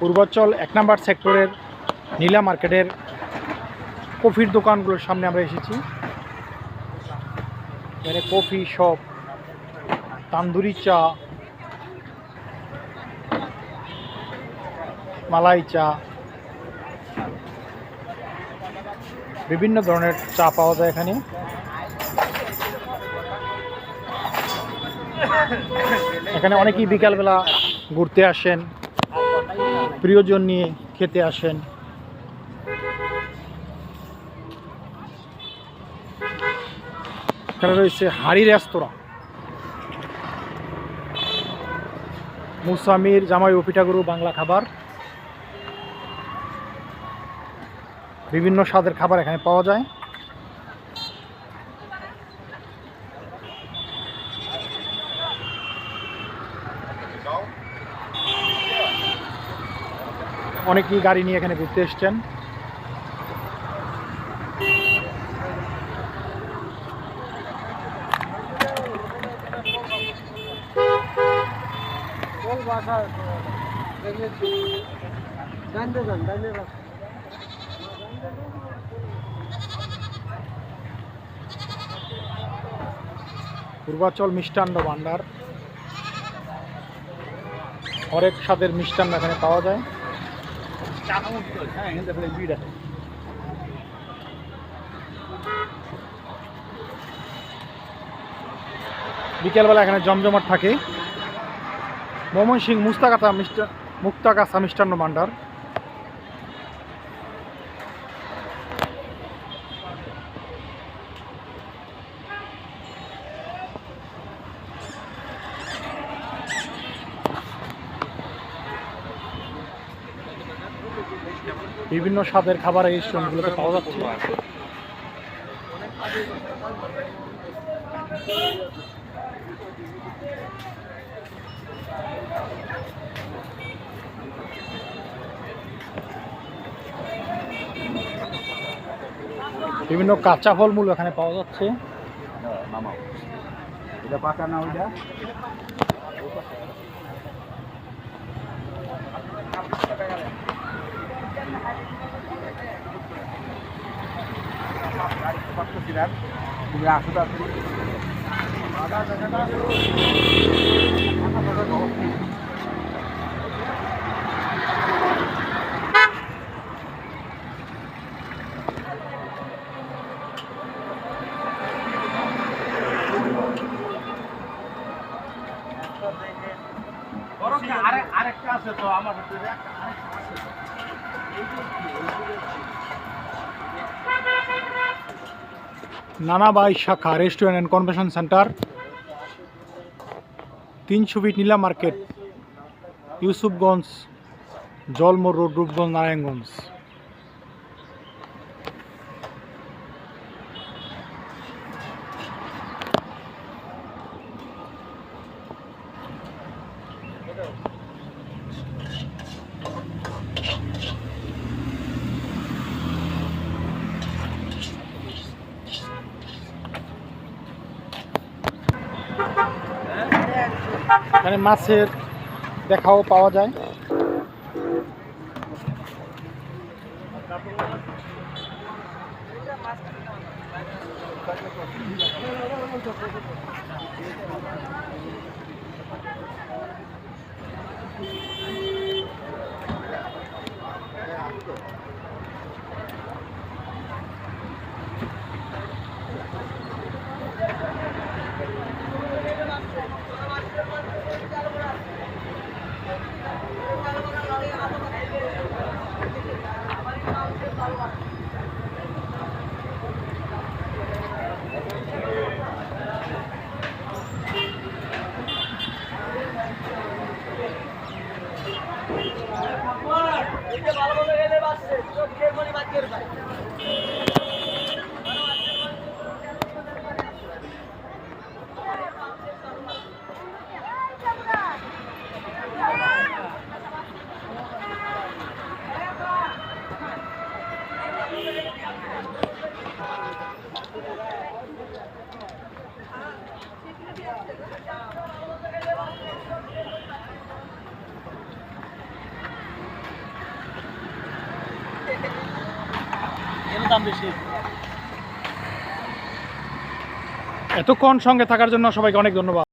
পূর্বাচল এক নম্বর সেক্টরের নীলা মার্কেটের কফির দোকানগুলোর সামনে আমরা এসেছি। এখানে কফি শপ, তান্দুরি চা, মালাই চা, বিভিন্ন ধরনের চা পাওয়া যায় এখানে। এখানে অনেকেই বিকালবেলা ঘুরতে আসেন। প্রিয়জন নিয়ে খেতে আসেন। এখানে রয়েছে হাড়ি রেস্তোরাঁ। মুসামির জামাই ও পিঠাগুরু বাংলা খাবার। বিভিন্ন স্বাদের খাবার এখানে পাওয়া যায়। অনেকেই গাড়ি নিয়ে এখানে ঘুরতে এসছেন। পূর্বাচল মিষ্টান্ন ভাণ্ডার হরেক স্বাদের মিষ্টান্ন এখানে পাওয়া যায়। বিকেলবেলা এখানে জমজমাট থাকে। ময়মনসিং মুস্তাকাতা মিস্টার মুক্তাকাশা মিষ্টান্ন ভাণ্ডার বিভিন্ন স্বাদের খাবার এই রেস্টুরেন্টগুলোতে পাওয়া যাচ্ছে বিভিন্ন কাঁচা ফলমূল এখানে পাওয়া যাচ্ছে পাকা না ওইটা। আরেকটা আছে তো আমার ভিতরে আরেকটা আছে। নানাবাই শাখা রেস্টুরেন্ট অ্যান্ড কনভেনশন সেন্টার তিনশো feet Nila market Yusufganj, Jalmor road Rupganj, Narayanganj. এখানে মাছের দেখাও পাওয়া যায়। আছে তো কে মনি মাগের ভাই দাম বেশি। এতক্ষণ সঙ্গে থাকার জন্য সবাইকে অনেক ধন্যবাদ।